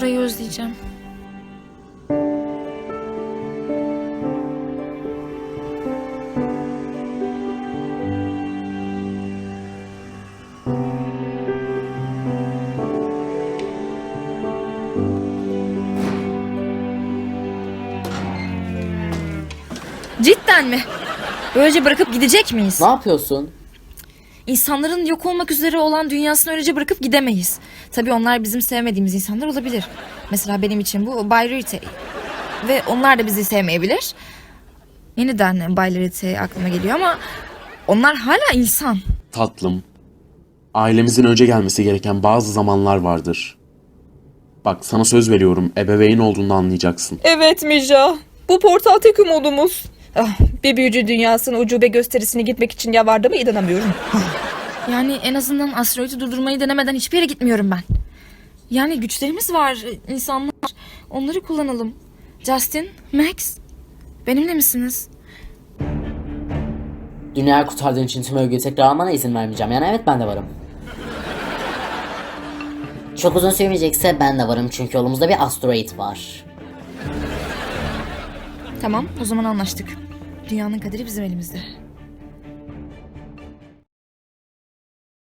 Burayı özleyeceğim. Cidden mi? Böylece bırakıp gidecek miyiz? Ne yapıyorsun? İnsanların yok olmak üzere olan dünyasını öylece bırakıp gidemeyiz. Tabii onlar bizim sevmediğimiz insanlar olabilir. Mesela benim için bu Bay Rite. Ve onlar da bizi sevmeyebilir. Yeniden Bay Rite aklıma geliyor ama onlar hala insan. Tatlım, ailemizin önce gelmesi gereken bazı zamanlar vardır. Bak sana söz veriyorum, ebeveyn olduğunu anlayacaksın. Evet Mija. Bu portal tek umudumuz. Ah, bir büyücü dünyasının ucube gösterisine gitmek için yalvardığıma inanamıyorum. Yani en azından asteroidi durdurmayı denemeden hiçbir yere gitmiyorum ben. Yani güçlerimiz var insanlar. Onları kullanalım. Justin, Max, benimle misiniz? Dünyayı kurtardığın için tüm övgüyü tekrar almana izin vermeyeceğim. Yani evet ben de varım. Çok uzun sürmeyecekse ben de varım çünkü yolumuzda bir asteroid var. Tamam, o zaman anlaştık. Dünyanın kaderi bizim elimizde.